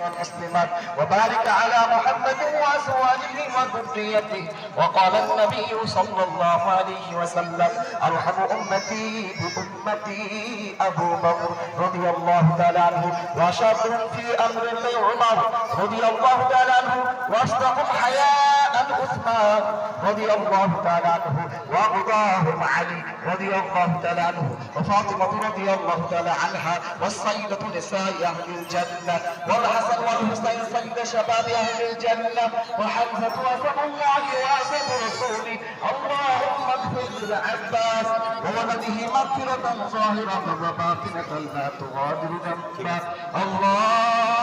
والمسلمات. وبارك على محمد وأزواجه وذريته. وقال النبي صلى الله عليه وسلم أرحم أمتي بأمتي أبو بكر رضي الله تعالى عنه واشرهم في أمر عمر رضي الله تعالى عنه واصدقهم حياء عثمان رضي الله تعالى عنه وأرضاهم علي رضي الله تعالى عنه وفاطمة رضي الله تعالى عنها والسيدة نساء أهل الجنة والحسن والحسين سيد شباب أهل الجنة وحمزة وسب الله واسد رسوله اللهم اغفر للعباس وولده مغفرة ظاهرة وباطنه لا تغادر ذنبا. الله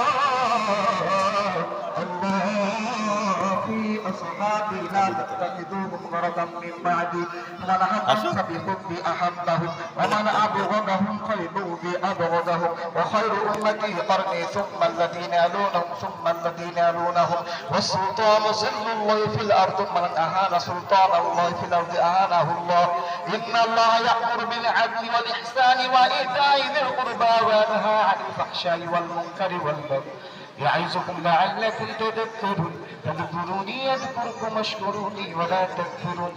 تتخذوهم غرضا من بعدي. من أحب بحب أحبهم ومن أبغضهم فلبغض أبغضهم وخير أمتي قرني. ثم الذين يلونهم ثم الذين يلونهم. والسلطان ظل الله في الأرض. من أهان سلطان الله في الأرض أهانه الله. إن الله يأمر بالعدل والإحسان وإيتاء ذي القربى وينهى عن الفحشاء والمنكر والبغي. يعظكم لعلكم تذكرون تذكروني يذكركم واشكروني ولا تكفرون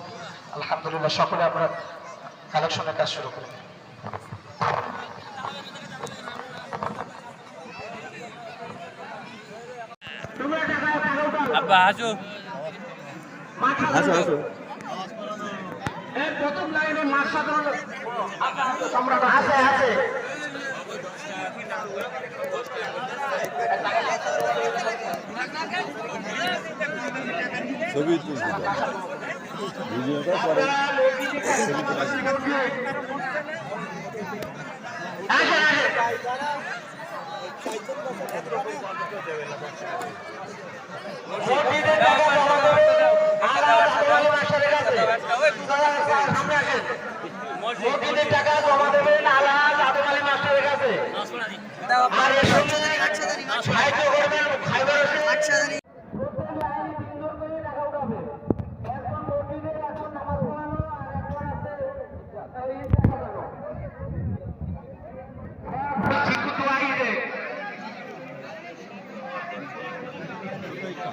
আলহামদুলিল্লাহ সকলে আমরা কালেকশনের কাজ শুরু করি আব্বা হাসু আসো আসো এই প্রথম লাইনে মাছ সাধারণ সম্রাট আছে আছে ছবি তুলছি ভিডিওটা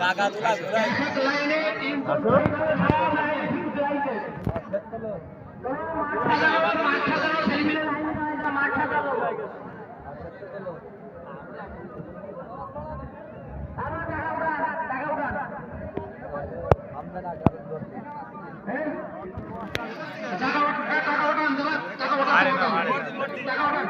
কাকাতুলা ঘোরাই টাকা ওঠান টাকা ওঠান টাকা ওঠান।